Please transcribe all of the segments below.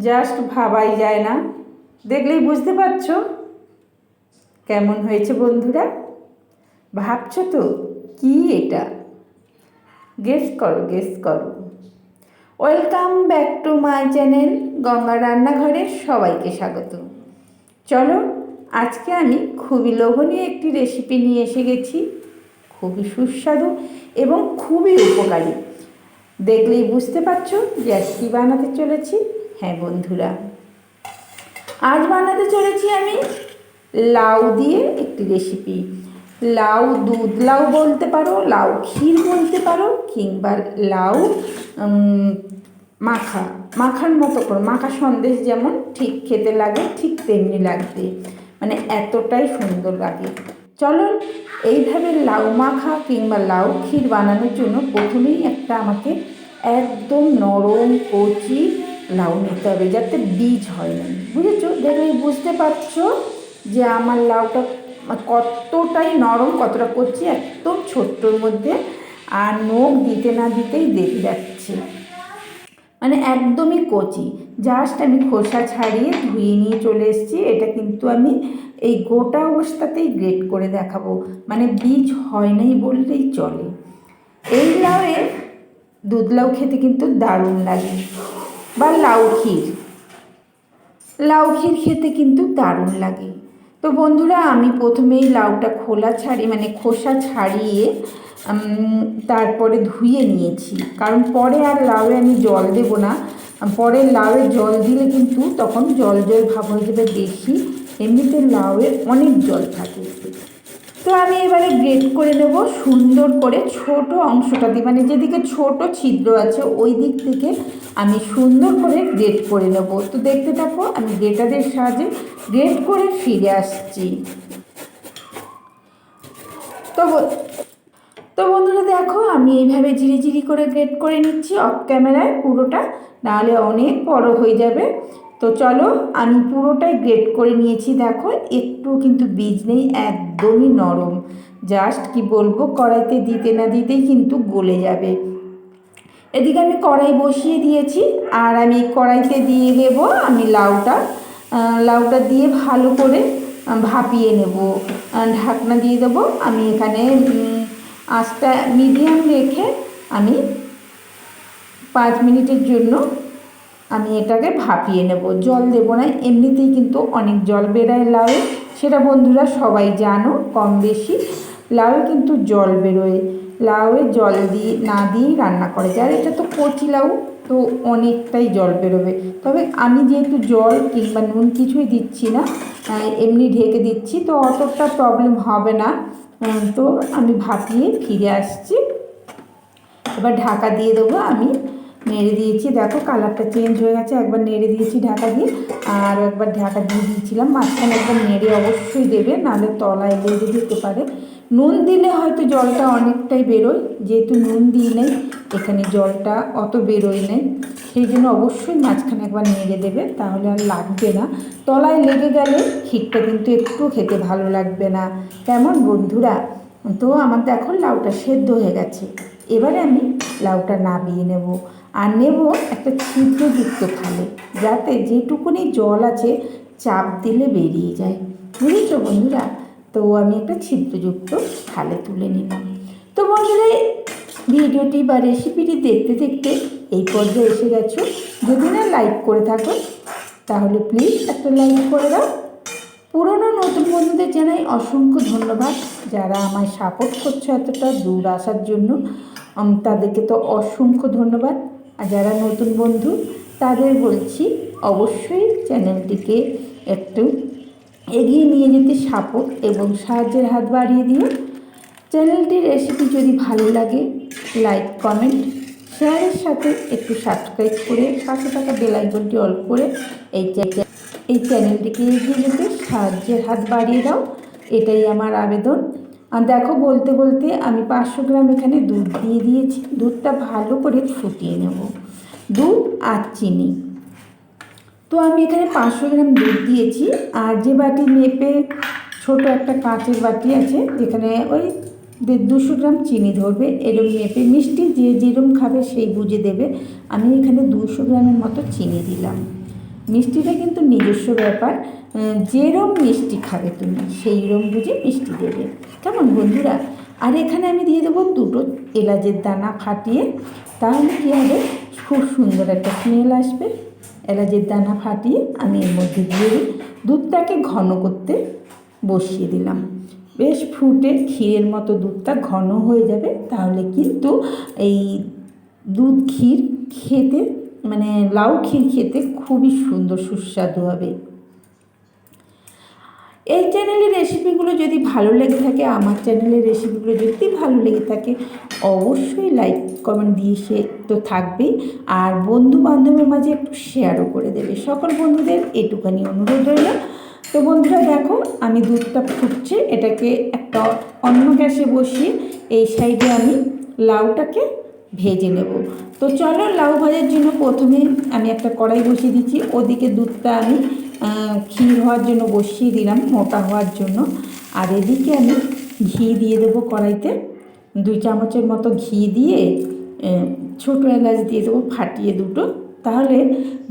Just ভাবাই যায় না। দেখলেই বুঝতে পারছ? কেমন হয়েছে বন্ধুরা? ভাবছ তো? কি এটা? গেস করো গেস করো। Welcome back to my channel Ganga রান্নাঘরে সবাইকে স্বাগত। চলো, আজকে আমি খুবই লোভনীয় একটি রেসিপি নিয়ে এসে গেছি। খুবই সুস্বাদু এবং খুবই উপকারী। দেখলেই বুঝতে পারছ যে কী বানাতে চলেছি। হ্যাঁ বন্ধুরা। আজ বানাতে চলেছি আমি লাউ দিয়ে একটি রেসিপি লাউ দুধ লাউ বলতে পারো, লাউ ক্ষীর বলতে পারো, কিংবা লাউ মাখা। মাখার মতো করে। মাখা সন্দেশ যেমন ঠিক খেতে লাগে, ঠিক তেমনি লাগবে। মানে এতটাই সুন্দর লাগে। চলো এইভাবে লাউ মাখা কিংবা লাউ ক্ষীর বানানোর জন্য প্রথমেই একটা আমাকে একদম নরম কচি লাউ নিতে হবে, যাতে বীজ হয় না। বুঝেছ? দেখলে বুঝতে পারছ যে আমার লাউটা কতটাই নরম, কতটা কচি, একদম ছোট্টর মধ্যে, আর নখ দিতে না দিতেই দেখে যাচ্ছে। মানে একদমই কচি। জাস্ট আমি খোসা ছাড়িয়ে ধুয়ে নিয়ে চলে এসেছি। এটা কিন্তু আমি এই গোটা অবস্থাতেই গ্রেট করে দেখাবো। মানে বীজ হয় নাই বললেই চলে। এই লাউয়ে দুধ লাউ খেতে কিন্তু দারুণ লাগে। বা লাউ ক্ষীর। লাউ ক্ষীর খেতে কিন্তু দারুণ লাগে। তো বন্ধুরা, আমি প্রথমেই লাউটা খোলা ছাড়িয়ে মানে খোসা ছাড়িয়ে তারপরে ধুয়ে নিয়েছি। কারণ পরে আর লাউয়ে আমি জল দেব না। পরে লাউয়ে জল দিলে কিন্তু তখন জল জল ভাব হয়ে যাবে বেশি। এমনিতে লাউয়ে অনেক জল থাকে। তো আমি এবারে গ্রেট করে নেব সুন্দর করে ছোট অংশটা দিয়ে। মানে যেদিকে ছোট ছিদ্র আছে, ওই দিক থেকে আমি সুন্দর করে গ্রেট করে নেব। তো দেখতে থাকো, আমি গ্রেটারের সাহায্যে গ্রেট করে ফিরে আসছি। তো তো বন্ধুরা দেখো, আমি এইভাবে ঝিরি ঝিরি করে গ্রেট করে নিচ্ছি অফ ক্যামেরায় পুরোটা। নাহলে অনেক বড় হয়ে যাবে। তো চলো, আমি পুরোটাই গ্রেট করে নিয়েছি। দেখো, একটু কিন্তু বীজ নেই, একদমই নরম। জাস্ট কি বলব, কড়াইতে দিতে না দিতেই কিন্তু গলে যাবে। এদিকে আমি কড়াই বসিয়ে দিয়েছি, আর আমি কড়াইতে দিয়ে দেব আমি লাউটা। লাউটা দিয়ে ভালো করে ভাপিয়ে নেব। ঢাকনা দিয়ে দেবো আমি এখানে আঁচটা মিডিয়াম রেখে আমি পাঁচ মিনিটের জন্য আমি এটাকে ভাপিয়ে নেব। জল দেবো না, এমনিতেই কিন্তু অনেক জল বেরোয় লাউয়ে। সেটা বন্ধুরা সবাই জানো, কম বেশি। লাউয়ে কিন্তু জল বেরোয়। লাউয়ে জল দিয়ে, না দিয়েই রান্না করে যায়। আর এটা তো কচি লাউ, তো অনেকটাই জল বেরোবে। তবে আমি যেহেতু জল কিংবা নুন কিছুই দিচ্ছি না এমনি ঢেকে দিচ্ছি, তো অতটা প্রবলেম হবে না। তো আমি ভাপিয়ে ফিরে আসছি। এবার ঢাকা দিয়ে দেবো। আমি নেড়ে দিয়েছি। দেখো কালারটা চেঞ্জ হয়ে গেছে। একবার নেড়ে দিয়েছি ঢাকা দিয়ে, আর একবার ঢাকা দিয়ে দিয়েছিলাম। মাঝখানে একবার নেড়ে অবশ্যই দেবে, নাহলে তলায় লেগে যেতে পারে। নুন দিলে হয়তো জলটা অনেকটাই বেরোয়, যেহেতু নুন দিই নেই, এখানে জলটা অত বেরোয় নেই। সেই জন্য অবশ্যই মাঝখানে একবার নেড়ে দেবে, তাহলে আর লাগবে না। তলায় লেগে গেলে ক্ষীরটা কিন্তু একটু খেতে ভালো লাগবে না। কেমন বন্ধুরা? তো আমার দেখো লাউটা সেদ্ধ হয়ে গেছে। এবারে আমি লাউটা নামিয়ে নেব। আর নেব একটা ছিদ্রযুক্ত থালে, যাতে যেটুকুনি জল আছে, চাপ দিলে বেরিয়ে যায়। বুঝেছ বন্ধুরা? তো আমি একটা ছিদ্রযুক্ত থালে তুলে নিলাম। তো বন্ধুরা, ভিডিওটি বা রেসিপিটি দেখতে দেখতে এই পর্যায়ে এসে গেছো। যদি না লাইক করে থাকো, তাহলে প্লিজ একটা লাইক করে দাও। পুরনো নতুন বন্ধুদের জানাই অসংখ্য ধন্যবাদ। যারা আমায় সাপোর্ট করছে এতটা দূর আসার জন্য তাদেরকে তো অসংখ্য ধন্যবাদ। আর যারা নতুন বন্ধু, তাদের বলছি, অবশ্যই চ্যানেলটিকে একটু এগিয়ে নিয়ে যেতে সাপোর্ট এবং সাহায্যের হাত বাড়িয়ে দিও চ্যানেলটির রেসিপি যদি ভালো লাগে, লাইক, কমেন্ট, শেয়ারের সাথে একটু সাবস্ক্রাইব করে পাশে থাকা বেল আইকনটি অল করে এই এই চ্যানেলটিকে এগিয়ে যেতে সাহায্যের হাত বাড়িয়ে দাও। এটাই আমার আবেদন। আর দেখো, বলতে বলতে আমি পাঁচশো গ্রাম এখানে দুধ দিয়ে দিয়েছি। দুধটা ভালো করে ফুটিয়ে নেব। দুধ আর চিনি। তো আমি এখানে পাঁচশো গ্রাম দুধ দিয়েছি। আর যে বাটি মেপে ছোট একটা কাঁচের বাটি আছে যেখানে ওই দুশো গ্রাম চিনি ধরবে। এরম মেপে মিষ্টি যে যেরম খাবে সেই বুঝে দেবে। আমি এখানে দুশো গ্রামের মতো চিনি দিলাম। মিষ্টিটা কিন্তু নিজস্ব ব্যাপার। যেরম মিষ্টি খাবে তুমি সেই রকম বুঝে মিষ্টি দেবে। কেমন বন্ধুরা? আর এখানে আমি দিয়ে দেবো দুটো এলাচের দানা ফাটিয়ে। তাহলে কী হবে? খুব সুন্দর একটা স্মেল আসবে। এলাচের দানা ফাটিয়ে আমি এর মধ্যে দিয়ে দিই। দুধটাকে ঘন করতে বসিয়ে দিলাম। বেশ ফুটে ক্ষীরের মতো দুধটা ঘন হয়ে যাবে, তাহলে কিন্তু এই দুধ ক্ষীর খেতে মানে লাউ ক্ষীর খেতে খুবই সুন্দর, সুস্বাদু হবে। এই চ্যানেলের রেসিপিগুলো যদি ভালো লেগে থাকে, আমার চ্যানেলের রেসিপিগুলো যদি ভালো লেগে থাকে অবশ্যই লাইক কমেন্ট দিয়ে সে তো থাকবেই। আর বন্ধু বান্ধবের মাঝে একটু শেয়ারও করে দেবে। সকল বন্ধুদের এটুখানি অনুরোধ রইল। তো বন্ধুরা দেখো, আমি দুধটা ফুটছে, এটাকে একটা অন্য গ্যাসে বসিয়ে এই সাইডে আমি লাউটাকে ভেজে নেব। তো চলো, লাউ ভাজার জন্য প্রথমে আমি একটা কড়াই বসিয়ে দিচ্ছি। ওদিকে দুধটা আমি ক্ষীর হওয়ার জন্য বসিয়ে দিলাম, মোটা হওয়ার জন্য। আর এদিকে আমি ঘি দিয়ে দেবো কড়াইতে। দুই চামচের মতো ঘি দিয়ে ছোটো এলাচ দিয়ে দেবো, ফাটিয়ে দুটো। তাহলে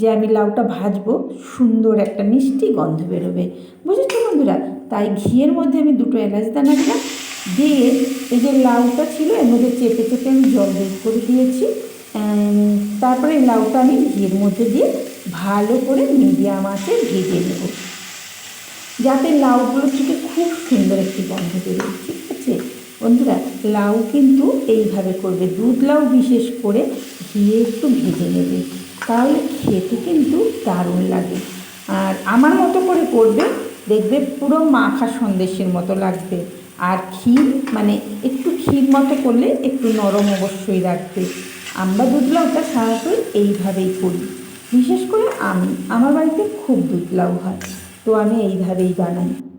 যে আমি লাউটা ভাজবো, সুন্দর একটা মিষ্টি গন্ধ বেরোবে। বুঝেছ বন্ধুরা? তাই ঘিয়ের মধ্যে আমি দুটো এলাচ দানা দিলাম। দিয়ে এই যে লাউটা ছিল, এর মধ্যে চেপে চেপে আমি জল বের করে দিয়েছি। তারপরে লাউটা আমি ঘিয়ের মধ্যে দিয়ে ভালো করে মিডিয়াম আঁচে ভেজে নেব। যাতে লাউগুলো থেকে খুব সুন্দর একটি গন্ধ বেরোয়। ঠিক আছে? বন্ধুরা, লাউ কিন্তু এইভাবে করবে। দুধ লাউ বিশেষ করে ঘিয়ে একটু ভেজে নেবে। তাহলে খেতে কিন্তু দারুণ লাগে। আর আমার মতো করে করবে, দেখবে পুরো মাখা সন্দেশের মতো লাগবে। আর ক্ষীর মানে একটু ক্ষীর মতো করলে একটু নরম অবশ্যই রাখবে আমরা দুধ লাউটা সাধারণত এইভাবেই করি। বিশেষ করে আমি। আমার বাড়িতে খুব দুধ লাউ হয়। তো আমি এইভাবেই বানাই।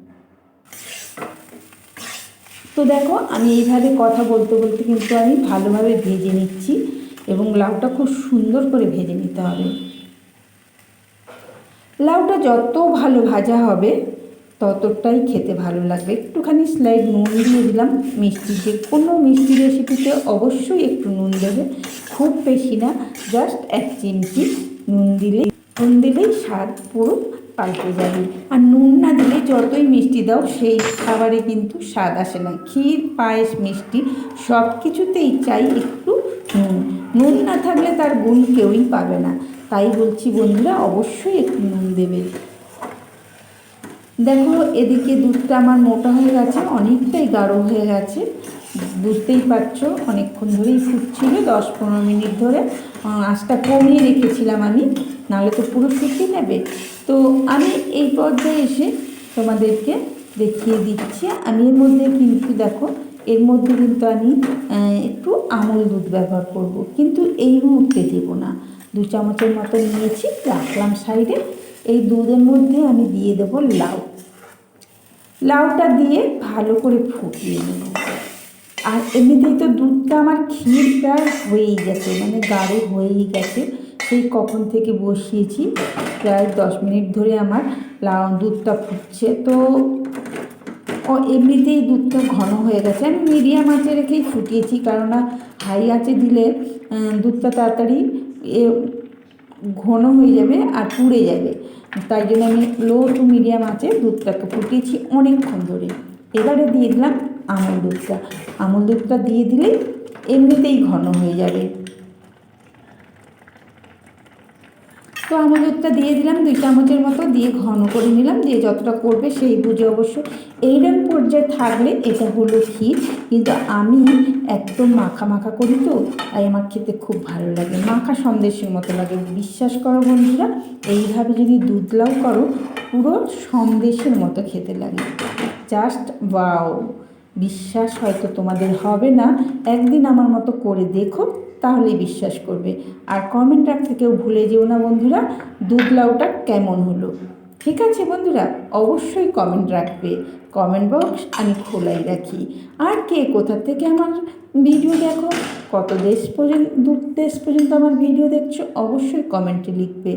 তো দেখো, আমি এইভাবে কথা বলতে বলতে কিন্তু আমি ভালোভাবে ভেজে নিচ্ছি এবং লাউটা খুব সুন্দর করে ভেজে নিতে হবে। লাউটা যত ভালো ভাজা হবে, ততটাই খেতে ভালো লাগবে। একটুখানি স্লাইড নুন দিয়ে দিলাম। মিষ্টি যে কোনো মিষ্টি রেসিপিতে অবশ্যই একটু নুন দেবে। খুব বেশি না জাস্ট এক চিমটি নুন দিলেই নুন দিলেই স্বাদ পুরো পাল্টে যাবে। আর নুন না দিলে যতই মিষ্টি দাও, সেই খাবারে কিন্তু স্বাদ আসে না। ক্ষীর, পায়েস, মিষ্টি সব কিছুতেই চাই একটু নুন। নুন না থাকলে তার গুণ কেউই পাবে না। তাই বলছি বন্ধুরা, অবশ্যই একটু নুন দেবে। দেখো, এদিকে দুধটা আমার মোটা হয়ে গেছে, অনেকটাই গাঢ় হয়ে গেছে। বুঝতেই পারছ, অনেকক্ষণ ধরেই ফুটছিল, দশ পনেরো মিনিট ধরে। আঁচটা কমিয়ে রেখেছিলাম আমি, নাহলে তো পুরো ফুটিয়ে নেবে। তো আমি এই পর্যায়ে এসে তোমাদেরকে দেখিয়ে দিচ্ছি। আমি এর মধ্যে কিন্তু দেখো, এর মধ্যে কিন্তু আমি একটু আমুল দুধ ব্যবহার করব। কিন্তু এই মুহূর্তে দেবো না। দু চামচের মতো নিয়েছি, রাখলাম সাইডে। এই দুধের মধ্যে আমি দিয়ে দেবো লাউ। লাউটা দিয়ে ভালো করে ফুটিয়ে নেব। আর এমনিতেই তো দুধটা আমার ক্ষীর প্রায় হয়েই গেছে মানে গাঢ় হয়েই গেছে। সেই কখন থেকে বসিয়েছি, প্রায় দশ মিনিট ধরে আমার দুধটা ফুটছে। তো ও এমনিতেই দুধটা ঘন হয়ে গেছে। আমি মিডিয়াম আঁচে রেখেই ফুটিয়েছি, কেননা হাই আঁচে দিলে দুধটা তাড়াতাড়ি এ ঘন হয়ে যাবে আর পুড়ে যাবে। তাই জন্য আমি লো টু মিডিয়াম আঁচে দুধটাকে ফুটিয়েছি অনেকক্ষণ ধরে। এবারে দিয়ে দিলাম আমুল দুধটা। আমুল দুধটা দিয়ে দিলে এমনিতেই ঘন হয়ে যাবে। তো আমুল দিয়ে দিলাম, দুই চামচের মতো দিয়ে ঘন করে নিলাম, দিয়ে যতটা করবে সেই বুঝে অবশ্য এইরকম পর্যায়ে থাকলে এটা হলো ক্ষীর, কিন্তু আমি একদম মাখা মাখা করি তো, তাই আমার খেতে খুব ভালো লাগে। মাখা সন্দেশের মতো লাগে, বিশ্বাস করো বন্ধুরা, এইভাবে যদি দুধ লাউ করো, পুরো সন্দেশের মতো খেতে লাগে। জাস্ট বাও বিশ্বাস হয়তো তোমাদের হবে না, একদিন আমার মতো করে দেখো। তাহলেই বিশ্বাস করবে। আর কমেন্ট রাখতে কেউ ভুলে যেও না বন্ধুরা দুধ লাউটা কেমন হলো? ঠিক আছে বন্ধুরা, অবশ্যই কমেন্ট রাখবে। কমেন্ট বক্স আমি খোলাই রাখি। আর কে কোথা থেকে আমার ভিডিও দেখো? কত দেশ পর্যন্ত, দূর দেশ পর্যন্ত আমার ভিডিও দেখছ? অবশ্যই কমেন্টে লিখবে।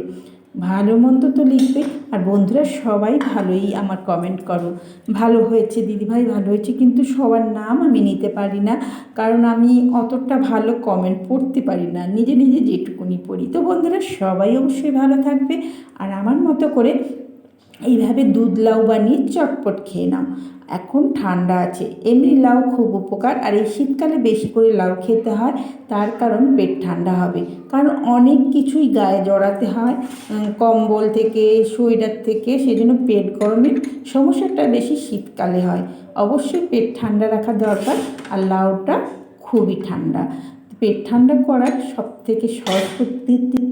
ভালো মন্দ তো লিখবে, আর বন্ধুরা সবাই ভালোই আমার কমেন্ট করো। ভালো হয়েছে, দিদিভাই ভালো হয়েছে, কিন্তু সবার নাম আমি নিতে পারি না, কারণ আমি অতটা ভালো কমেন্ট পড়তে পারি না, নিজে নিজে যেটুকুনি পড়ি। তো বন্ধুরা সবাই অবশ্যই ভালো থাকবে, আর আমার মতো করে এইভাবে দুধ লাউ বানিয়ে চটপট খেয়ে নাও। এখন ঠান্ডা আছে। এমনি লাউ খুব উপকার। আর এই শীতকালে বেশি করে লাউ খেতে হয়, তার কারণ পেট ঠান্ডা হবে। কারণ অনেক কিছুই গায়ে জড়াতে হয় কম্বল থেকে, সোয়েটার থেকে, সেজন্য পেট গরমের সমস্যাটা বেশি শীতকালে হয়। অবশ্যই পেট ঠান্ডা রাখা দরকার। আর লাউটা খুবই ঠান্ডা। পেট ঠান্ডা করার সবথেকে সহজ পদ্ধতি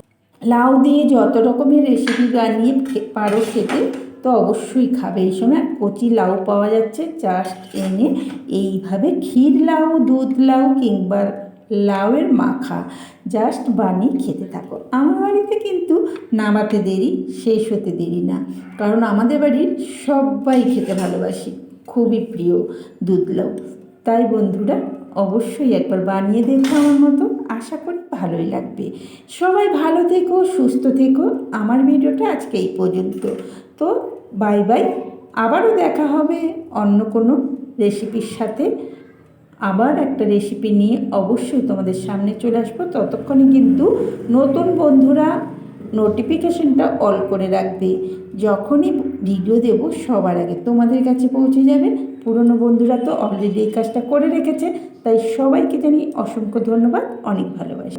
লাউ দিয়ে যত রকমের রেসিপি বানিয়ে পারো খেতে, তো অবশ্যই খাবে। এই সময় কচি লাউ পাওয়া যাচ্ছে। জাস্ট এনে এইভাবে ক্ষীর লাউ, দুধ লাউ কিংবা লাউয়ের মাখা জাস্ট বানিয়ে খেতে থাকো। আমার বাড়িতে কিন্তু নামাতে দেরি, শেষ হতে দেরি না। কারণ আমাদের বাড়ির সবাই খেতে ভালোবাসি। খুবই প্রিয় দুধ লাউ। তাই বন্ধুরা অবশ্যই একবার বানিয়ে দেখো আমার মতো। আশা করি ভালোই লাগবে। সবাই ভালো থেকো, সুস্থ থেকো। আমার ভিডিওটা আজকে এই পর্যন্ত। তো বাই বাই। আবারও দেখা হবে অন্য কোনো রেসিপির সাথে। আবার একটা রেসিপি নিয়ে অবশ্যই তোমাদের সামনে চলে আসব। ততক্ষণে কিন্তু নতুন বন্ধুরা নোটিফিকেশনটা অল করে রাখবে। যখনই ভিডিও দেব, সবার আগে তোমাদের কাছে পৌঁছে যাবে। পুরনো বন্ধুরা তো অলরেডি এই কাজটা করে রেখেছে, তাই সবাইকে জানি অসংখ্য ধন্যবাদ, অনেক ভালোবাসা।